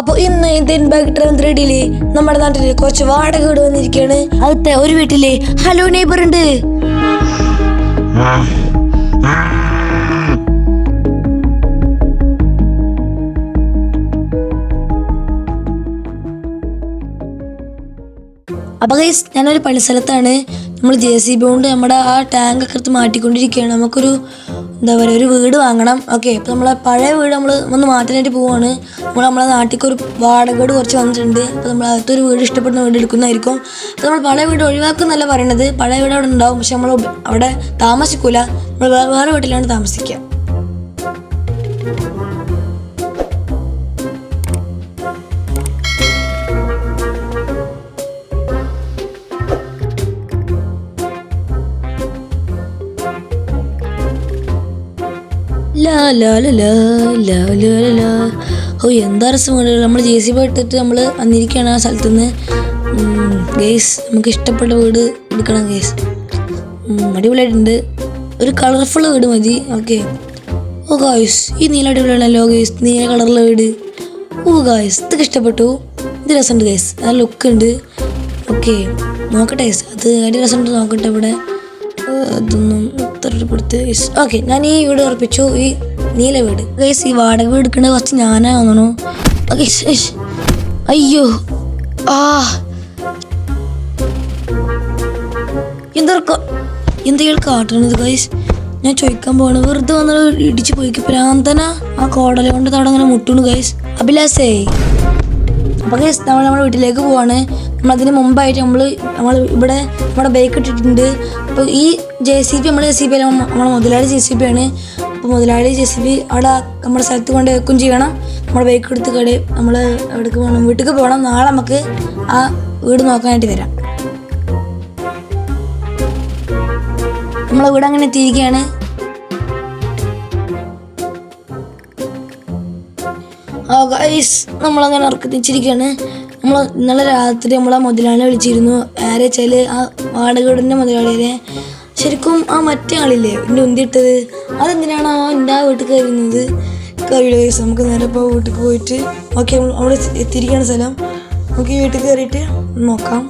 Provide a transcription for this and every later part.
അപ്പൊ ഇന്ന് Indian bag train ത്രീഡിയിൽ നമ്മുടെ നാട്ടിൽ കുറച്ച് വാടക വീട് വന്നിരിക്കുകയാണ് അടുത്ത ഒരു വീട്ടിൽ ഹലോ നെയ്ബർ ഉണ്ട്. അപ്പൊ ഗൈസ് ഞാനൊരു പണിസ്ഥലത്താണ്. നമ്മൾ ജെ സി ബി കൊണ്ട് നമ്മുടെ ആ ടാങ്ക് ഒക്കെ എടുത്ത് മാറ്റിക്കൊണ്ടിരിക്കുകയാണ്. നമുക്കൊരു എന്താ പറയുക ഒരു വീട് വാങ്ങണം. ഓക്കെ ഇപ്പം നമ്മളെ പഴയ വീട് നമ്മൾ ഒന്ന് മാറ്റാനായിട്ട് പോവാണ്. നമ്മൾ നമ്മളെ നാട്ടിലേക്ക് ഒരു വാടക വീട് കുറച്ച് വന്നിട്ടുണ്ട്. അപ്പോൾ നമ്മൾ അകത്തൊരു വീട് ഇഷ്ടപ്പെടുന്ന വീട് എടുക്കുന്നതായിരിക്കും. അപ്പോൾ നമ്മൾ പഴയ വീട് ഒഴിവാക്കുന്നല്ല പറയണത്. പഴയ വീട് അവിടെ ഉണ്ടാവും. പക്ഷെ നമ്മൾ അവിടെ താമസിക്കൂല. നമ്മൾ വേറെ വീട്ടിലാണ് താമസിക്കുക ഓ എന്താ രസമാണ് നമ്മൾ ജെ സി ബി ഇട്ടിട്ട് നമ്മൾ വന്നിരിക്കുകയാണ് ആ സ്ഥലത്ത് നിന്ന് ഗേസ് നമുക്ക് ഇഷ്ടപ്പെട്ട വീട് എടുക്കണം ഗേസ് അടിപൊളിയായിട്ടുണ്ട്. ഒരു കളർഫുൾ വീട് മതി ഓക്കെ ഓ ഗായ്സ് ഈ നീല അടിപൊളിയാണല്ലോ ഗേസ് നീല കളറുള്ള വീട്. ഓ ഗായ്സ് ഇതൊക്കെ ഇഷ്ടപ്പെട്ടു. ഇത് രസമുണ്ട് ഗേസ് നല്ല ലുക്ക് ഉണ്ട്. ഓക്കെ നോക്കട്ടെ ഗേസ് അത് അടി രസമുണ്ട് നോക്കട്ടെ ഇവിടെ. അതൊന്നും ഓക്കെ ഞാൻ ഈ വീട് ഉറപ്പിച്ചു. ഈ നീല വീട്? ഗൈസ് ഈ വാടക വീട് എടുക്കണത് കുറച്ച് ഞാനാ തോന്നണു അയ്യോ. ആ. എന്തൊക്കെ എന്തെങ്കിലും കാട്ടണത് ഗൈസ് ഞാൻ ചോദിക്കാൻ പോവാണ്. വെറുതെ വന്നത് ഇടിച്ചു പോയിക്ക്. പ്രാന്തന ആ കോടല കൊണ്ട് തവണ അങ്ങനെ മുട്ടണു ഗൈസ് അഭിലാസേ അപ്പോൾ ഗൈസ് നമ്മൾ നമ്മുടെ വീട്ടിലേക്ക് പോവാണ്. നമ്മളതിന് മുമ്പായിട്ട് നമ്മൾ നമ്മൾ ഇവിടെ നമ്മുടെ ബൈക്ക് ഇട്ടിട്ടുണ്ട്. അപ്പോൾ ഈ ജെ സി പി നമ്മുടെ ജെ സി പി അല്ല നമ്മുടെ മുതലാളി ജെ സി പി ആണ്. അപ്പോൾ മുതലാളി ജെ സി ബി അവിടെ നമ്മുടെ സ്ഥലത്ത് കൊണ്ട് വെക്കും ചെയ്യണം. നമ്മുടെ ബൈക്ക് എടുത്ത് കടി നമ്മൾ എവിടേക്ക് പോകണം വീട്ടിലേക്ക് പോകണം. നാളെ നമുക്ക് ആ വീട് നോക്കാനായിട്ട് വരാം. നമ്മളെ വീട് അങ്ങനെ എത്തിയിരിക്കുകയാണ് ആ ഗൈസ് നമ്മളങ്ങനെ ഉറക്കത്തിച്ചിരിക്കുകയാണ് നമ്മൾ ഇന്നലെ രാത്രി നമ്മളെ മുതലാളിനെ വിളിച്ചിരുന്നു. ആരെ വെച്ചാൽ ആ വാടകയുടെ മുതലാളിയെ. ശരിക്കും ആ മറ്റേ ആളില്ലേ? എന്റെ ഉന്തിയിട്ടത് അതെന്തിനാണ് ആ എന്റെ ആ വീട്ടിൽ കയറുന്നത് കയറിയില്ല കേസ് നമുക്ക് നേരെ ഇപ്പോൾ വീട്ടിൽ പോയിട്ട്. ഓക്കെ അവിടെ എത്തിയിരിക്കണ സ്ഥലം. നമുക്ക് ഈ വീട്ടിൽ കയറിയിട്ട് നോക്കാം.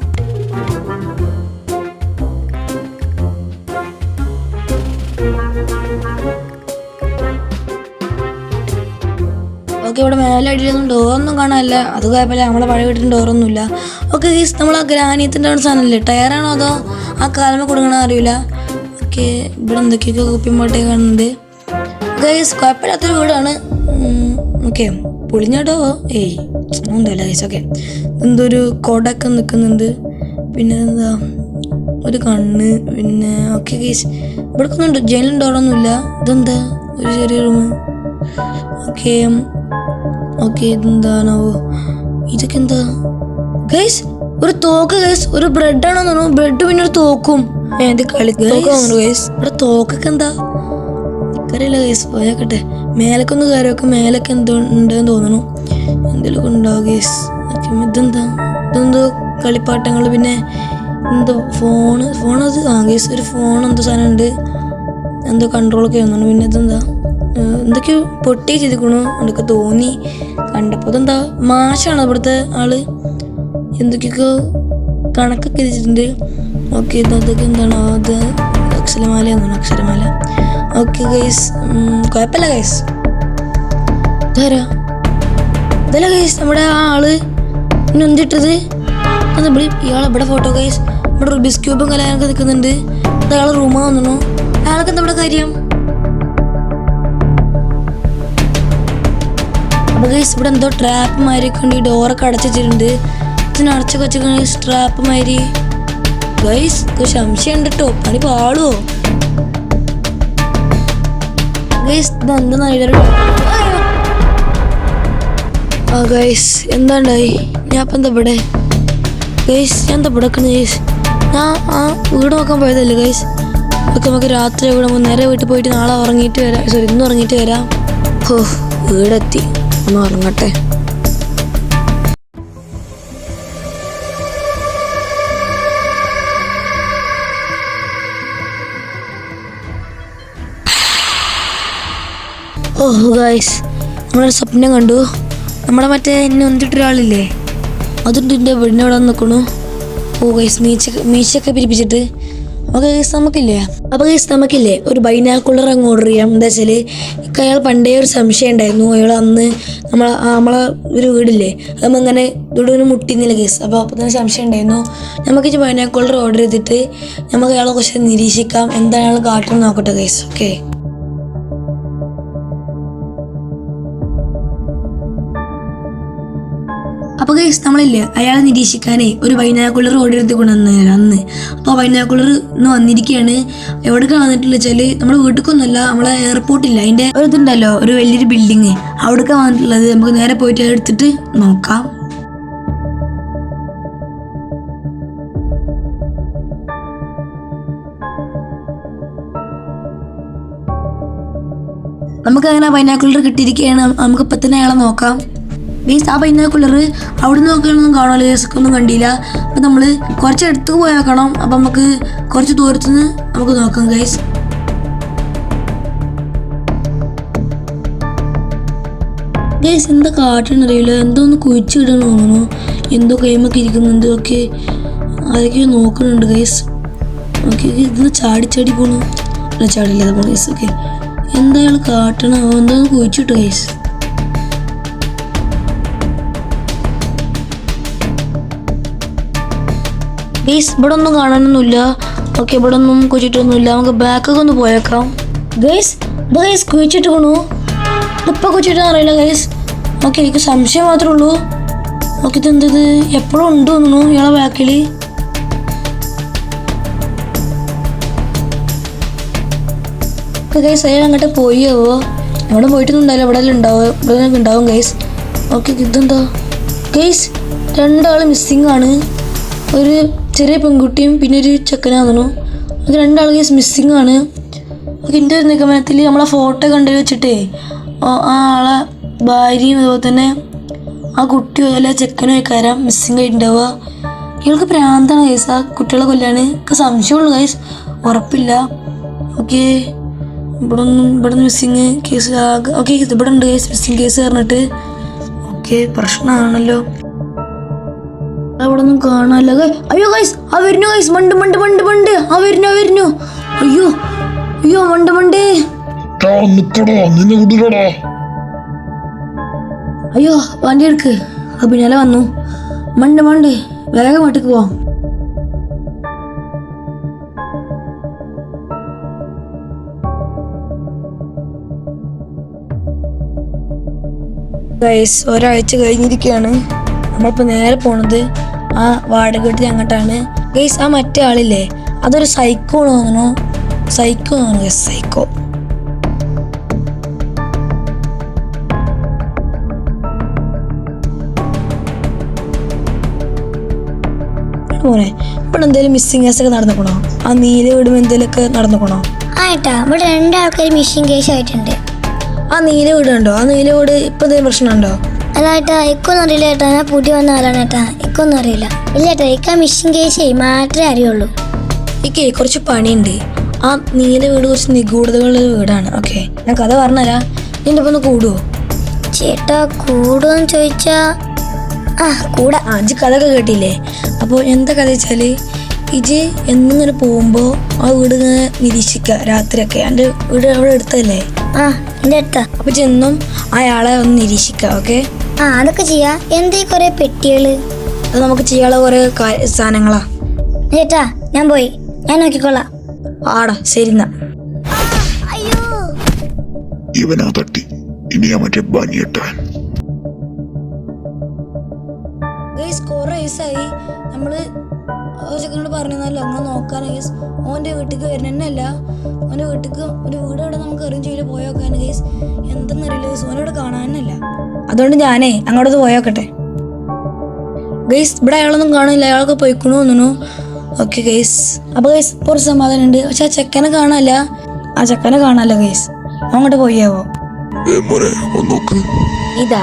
ഓക്കെ ഇവിടെ മേലെ അടിയിലൊന്നും ഡോറൊന്നും കാണാനില്ല. അത് കുഴപ്പമില്ല. നമ്മളെ പഴയ വീട്ടിൽ ഡോറൊന്നുമില്ല ഓക്കെ ഗീസ് നമ്മൾ ആ ഗ്രാനീത്തിന്റെ സാധനമല്ലേ? ടയറാണോ അതോ ആ കാലമ കൊടുക്കണമെന്ന് അറിയില്ല. ഓക്കെ ഇവിടെ എന്തൊക്കെയൊക്കെ കുപ്പിമ്പോട്ടേ കാണുന്നുണ്ട്? ഗൈസ് കുഴപ്പമില്ലാത്തൊരു വീടാണ്. ഓക്കെ. പൊളിഞ്ഞാടോ ഏയ് ഒന്നുമില്ല ഗൈസ് ഓക്കെ. എന്തൊരു കൊടൊക്കെ നിൽക്കുന്നുണ്ട്. പിന്നെ എന്താ ഒരു കണ്ണ് പിന്നെ ഓക്കെ ഗൈസ്. ഇവിടെ ഒന്നുണ്ട് ജയിലും ഡോറൊന്നുമില്ല ഇതെന്താ? ഒരു ചെറിയ റൂം ഓക്കെ ഓക്കെ ഇതെന്താണാവോ? ഇതൊക്കെ എന്താ? ഗൈസ് ഒരു തോക്ക് ഗൈസ്. ഒരു ബ്രെഡ് ആണോ തോന്നുന്നു. ബ്രെഡ് പിന്നെ ഒരു തോക്കും. ഏ, ഇത് കളി ഗൈസ് ഇവിടെ തോക്കൊക്കെ എന്താ? കറിയില്ല ഗൈസ് പോയാക്കട്ടെ. മേലക്കൊന്ന് കയറിയൊക്കെ മേലൊക്കെ എന്തോ ഉണ്ടെന്ന് തോന്നുന്നു എന്തെങ്കിലും ഉണ്ടാവും ഗൈസ് ഇതെന്താ? ഇതെന്തോ കളിപ്പാട്ടങ്ങൾ. പിന്നെ എന്തോ ഫോണ് ഫോൺ അത് ആ ഗൈസ് ഒരു ഫോൺ എന്തോ സാധനം ഉണ്ട്. എന്തോ കൺട്രോളൊക്കെ തോന്നുന്നു. പിന്നെ ഇതെന്താ? എന്തൊക്കെയോ പൊട്ടി ചെയ്തിക്കണു എന്നൊക്കെ തോന്നി. കണ്ടപ്പോൾ ഇതെന്താ? മാഷാണ് ഇവിടുത്തെ ആൾ? എന്തൊക്കെയൊക്കെ കണക്കൊക്കെ എഴുതിയിട്ടുണ്ട്. ഓക്കെ ഇത് അതൊക്കെ എന്താണ് അത് അക്ഷരമാല എന്നാണ് അക്ഷരമാല. ഓക്കെ ഗൈസ് കുഴപ്പമില്ല ഗൈസ് ഇതല്ല ഗൈസ് നമ്മുടെ ആ ആൾ? എന്തിട്ടത്? എന്താ ഇവിടെ ഇയാൾ ഇവിടെ ഫോട്ടോ ഗൈസ് നമ്മുടെ റുബിസ് ക്യൂബും കലാനൊക്കെ നിൽക്കുന്നുണ്ട് അയാളെ റൂമാ വന്നു അയാൾക്ക് എന്താ ഇവിടെ കാര്യം? അപ്പൊ ഗൈസ് ഇവിടെ എന്തോ ട്രാപ്പ് മാരി ഉണ്ട്. ഈ ഡോറൊക്കെ അടച്ചിട്ടുണ്ട് വെച്ചിട്ടുണ്ട് ഇതിന് അടച്ചു വെച്ച ട്രാപ്പ് മാതിരി ഗൈസ് സംശയം ഉണ്ട് കേട്ടോ പണി പാളുവോ ഗൈസ് ഇതെന്താ ആ ഗൈസ് എന്താണ്ടായി? ഞാൻ ഇപ്പം എന്താ ഇവിടെ? ഗൈസ് ഞാൻ എന്താ ഇവിടെ ഗൈസ് ഞാൻ ആ വീട് നോക്കാൻ പോയതല്ലേ ഗൈസ് ഒക്കെ നമുക്ക് രാത്രി ഇവിടെ നേരെ വീട്ടിൽ പോയിട്ട് നാളെ ഉറങ്ങിയിട്ട് വരാം. സോറി ഇന്ന് ഉറങ്ങിയിട്ട് വരാം. ഓ വീടെത്തി. ഒന്ന് ഉറങ്ങട്ടെ. ഓ ഗായ്സ് നമ്മളൊരു സ്വപ്നം കണ്ടു. നമ്മുടെ മറ്റേ എന്നെ ഒന്നിട്ടൊരാളില്ലേ അതുകൊണ്ട് എന്റെ വീടിന്റെ അവിടെ നിൽക്കണു. ഓ ഗൈസ് മീച്ച മീച്ചൊക്കെ പിരിപ്പിച്ചിട്ട്. ഓക്കെ ഗൈസ് നമുക്കില്ലേ? അപ്പോൾ ഗൈസ് നമുക്കില്ലേ ഒരു ബൈനാക്കുളർ അങ്ങ് ഓർഡർ ചെയ്യാം. എന്താ വെച്ചാൽ അയാൾ പണ്ടേ ഒരു സംശയം ഉണ്ടായിരുന്നു. അയാൾ അന്ന് നമ്മൾ നമ്മളെ ഒരു വീടില്ലേ? അത് അങ്ങനെ ഇവിടെ ഒരു മുട്ടിന്നില്ല ഗൈസ് അപ്പോൾ അപ്പോൾ തന്നെ സംശയം ഉണ്ടായിരുന്നു. നമുക്ക് ബൈനാക്കുളർ ഓർഡർ ചെയ്തിട്ട് നമുക്ക് അയാളെ കുറച്ച് നിരീക്ഷിക്കാം. എന്താണ് അയാൾ കാട്ടുന്നത് നോക്കട്ടെ ഗൈസ് ഓക്കെ നമ്മളില്ലേ? അയാളെ നിരീക്ഷിക്കാനേ ഒരു ബൈനാക്കുലർ ഓടിയെടുത്ത് ചെയ്ത് കൊണ്ടുവന്ന അന്ന്. അപ്പോൾ ബൈനാക്കുലർ ഇന്ന് വന്നിരിക്കുകയാണ് എവിടെ വന്നിട്ടില്ല വെച്ചാൽ നമ്മുടെ വീട്ടിലൊന്നുമല്ല നമ്മളെ എയർപോർട്ടില്ല അതിന്റെ ഒരു ഇതുണ്ടല്ലോ ഒരു വലിയൊരു ബിൽഡിങ് അവിടെ വന്നിട്ടുള്ളത്? നമുക്ക് നേരെ പോയിട്ട് എടുത്തിട്ട് നോക്കാം. നമുക്ക് അങ്ങനെ ബൈനാക്കുലർ കിട്ടിയിരിക്കുകയാണ്. നമുക്ക് ഇപ്പം തന്നെ അയാളെ നോക്കാം. മീൻസ് ആ ബൈനാക്കുലർ അവിടെ നിന്ന് നോക്കിയാലൊന്നും കാണാമല്ലോ ഒന്നും കണ്ടില്ല. അപ്പം നമ്മൾ കുറച്ച് അടുത്ത് പോയാക്കണം അപ്പം നമുക്ക് കുറച്ച് ദൂരത്തു നിന്ന് നമുക്ക് നോക്കാം ഗൈസ് ഗൈസ് എന്താ കാട്ടണറിയില്ല എന്തോ ഒന്ന് കുഴിച്ചിടണം തോന്നുന്നു. എന്തോ കൈമൊക്കെ ഇരിക്കുന്നുണ്ട് ഒക്കെ ആരൊക്കെയോ നോക്കുന്നുണ്ട് ഗൈസ് ഓക്കെ ഇതൊന്ന് ചാടി ചാടി പോണു? അല്ല ചാടില്ലാതെ പോണു ഗൈസ് ഓക്കെ എന്താ അയാൾ കാട്ടണോ എന്തോ ഒന്ന് കുഴിച്ചിട്ടു ഗൈസ് ഗൈസ് ഇവിടെ ഒന്നും കാണാനൊന്നുമില്ല. ഓക്കെ ഇവിടെ ഒന്നും കുഴിച്ചിട്ടൊന്നുമില്ല. നമുക്ക് ബാക്കൊക്കെ ഒന്ന് പോയേക്കാം. ഗൈസ് ഇത് ഗൈസ് കുഴിച്ചിട്ട് കൊണു ഇപ്പം കുഴിച്ചിട്ടാന്ന് അറിയില്ല ഗൈസ് ഓക്കെ എനിക്ക് സംശയം മാത്രമേ ഉള്ളൂ. ഓക്കെ ഇതെന്തത് എപ്പോഴും ഉണ്ട് തോന്നുന്നു ഇയാളെ ബാക്കിൽ ഗൈസ് അയാൾ അങ്ങോട്ട് പോയോ അവിടെ പോയിട്ടൊന്നും ഉണ്ടാവില്ല. ഇവിടെ ഉണ്ടാവും. ഇവിടെ ഉണ്ടാവും ഗൈസ് ഓക്കെ ഇതെന്താ? ഗൈസ് രണ്ടാൾ മിസ്സിങ് ആണ്. ഒരു ചെറിയ പെൺകുട്ടിയും പിന്നെ ഒരു ചെക്കനാണെന്നു അത് രണ്ടാൾ കേസ് മിസ്സിങ് ആണ്. എന്റെ ഒരു നിഗമനത്തിൽ നമ്മളെ ഫോട്ടോ കണ്ടു വെച്ചിട്ടേ ആ- ആളെ ഭാര്യയും അതുപോലെ തന്നെ ആ കുട്ടിയോ അല്ല ചെക്കനോ ആയിക്കാരം മിസ്സിങ് ആയിട്ടുണ്ടാവുക. ഇയാൾക്ക് പ്രാന്താണ് ഗൈസ് ആ കുട്ടികളെ കൊല്ലാണ് എനിക്ക് സംശയമുള്ളൂ ഗൈസ് ഉറപ്പില്ല. ഓക്കെ. ഇവിടെ ഒന്നും ഇവിടെ മിസ്സിങ് കേസ് ആകെ ഓക്കെ ഇവിടെ ഉണ്ട് കേസ് മിസ്സിങ് കേസ് പറഞ്ഞിട്ട്. ഓക്കെ പ്രശ്നമാണല്ലോ. അവിടെ ഒന്നും കാണാല്ല അയ്യോ ഗൈസ് ആ വരുന്നു ഗൈസ് മണ്ട് മണ്ട് മണ്ട് മണ്ട്. ആ വരുന്നു ആ വരുന്നു. അയ്യോ അയ്യോ മണ്ട് മണ്ട്. അയ്യോ വണ്ടി എടുക്ക്. അഭിനല പിന്നാലെ വന്നു. മണ്ട് മണ്ട് വേഗം വീട്ടിക്ക് പോവാം ഗൈസ് ഒരാഴ്ച കഴിഞ്ഞിരിക്കുകയാണ്. നമ്മളിപ്പോൾ നേരെ പോണത് ആ വാടക വീട്ടിൽ അങ്ങോട്ടാണ് ഗൈസ് ആ മറ്റേ ആളില്ലേ? അതൊരു സൈക്കോ തോന്നുന്നു. സൈക്കോ തോന്നുന്നു. ഗൈസ് സൈക്കോ മോനെ ഇവിടെ എന്തെങ്കിലും മിസ്സിംഗ് കേസ് ഒക്കെ നടന്നിക്കണോ? ആ നീല വീടും എന്തെങ്കിലുമൊക്കെ നടന്നിക്കണോ? ആയിട്ടാ ഇവിടെ രണ്ടാൾക്കാർ മിസ്സിംഗ് കേസ് ആയിട്ടുണ്ട്. ആ നീല വീടുണ്ടോ? ആ നീല വീട് ഇപ്പൊ എന്തെങ്കിലും പ്രശ്നമുണ്ടോ? അല്ല ഏട്ടാ ഇക്കൊന്നും അറിയില്ല ഏട്ടാ. ഞാൻ പുതിയ വന്ന ആളാണ് ഏട്ടാ. ഇക്കൊന്നും അറിയില്ല. ഇല്ല ഏട്ടാ ഇക്ക മിഷൻ കേസേ മാത്രമേ അറിയുള്ളൂ. ഇക്ക കുറച്ച് പണിയുണ്ട്. ആ നീല വീട് കുറച്ച് നിഗൂഢതകളുള്ള വീടാണ്. ഓക്കെ ഞാൻ കഥ പറഞ്ഞാലാ നിന്റെ ഒപ്പം ഒന്ന് കൂടുവോ? ചേട്ടാ കൂടുമെന്ന് ചോദിച്ചാ? ആ കൂടെ. ആ ഇജ് കഥ ഒക്കെ കേട്ടില്ലേ? അപ്പോൾ എന്താ കഥ വെച്ചാൽ ഇജ് എന്നിങ്ങനെ പോകുമ്പോൾ ആ വീട് ഇങ്ങനെ നിരീക്ഷിക്കുക രാത്രിയൊക്കെ. എന്റെ വീട് അവിടെ എടുത്തല്ലേ ആ എന്റെ അടുത്താ. അപ്പോൾ ചെന്നും അയാളെ ഒന്ന് നിരീക്ഷിക്കുക ഓക്കെ? ആ അതൊക്കെ ചെയ്യാ. എന്തേ കുറെ പെട്ടികൾ? അത് നമുക്ക് ചെയ്യാനുള്ള കുറേ സാധനങ്ങളാ. ചേട്ടാ ഞാൻ പോയി. ഞാൻ നോക്കിക്കോളാം. ആടാ ശരി എന്നാ. അയ്യോ. ഇവനാ തട്ടി ഇനി ഞാൻ മറ്റേ ബനിയട്ടാൻ കുറേ ദിവസമായി നമ്മൾ ചെക്കനോട് പറഞ്ഞല്ലോ അങ്ങനെ നോക്കാൻ ഗൈസ് ഓന്റെ വീട്ടിലേക്ക് വരണെന്നല്ല. ഓന്റെ വീട്ടിലേക്ക് ഒരു വീട് അവിടെ നമുക്ക് അറിയും ചെയ്ത് പോയോക്കാൻ ഗൈസ് എന്തെന്നറിയില്ല ഗൈസ് ഓനോട് കാണാനല്ല അതുകൊണ്ട് ഞാനേ അങ്ങോട്ട് പോയോക്കട്ടെ ഗൈസ് ഇവിടെ അയാളൊന്നും കാണില്ല അയാളൊക്കെ പോയിക്കണു തോന്നുന്നു. ഓക്കെ ഗൈസ് അപ്പോൾ ഗൈസ് കുറച്ച് സമാധാനം ഉണ്ട്. പക്ഷെ ആ ചെക്കനെ കാണാനല്ല. ആ ചെക്കനെ കാണാനല്ല ഗൈസ് അങ്ങോട്ട് പോയാവോ ഇതാ.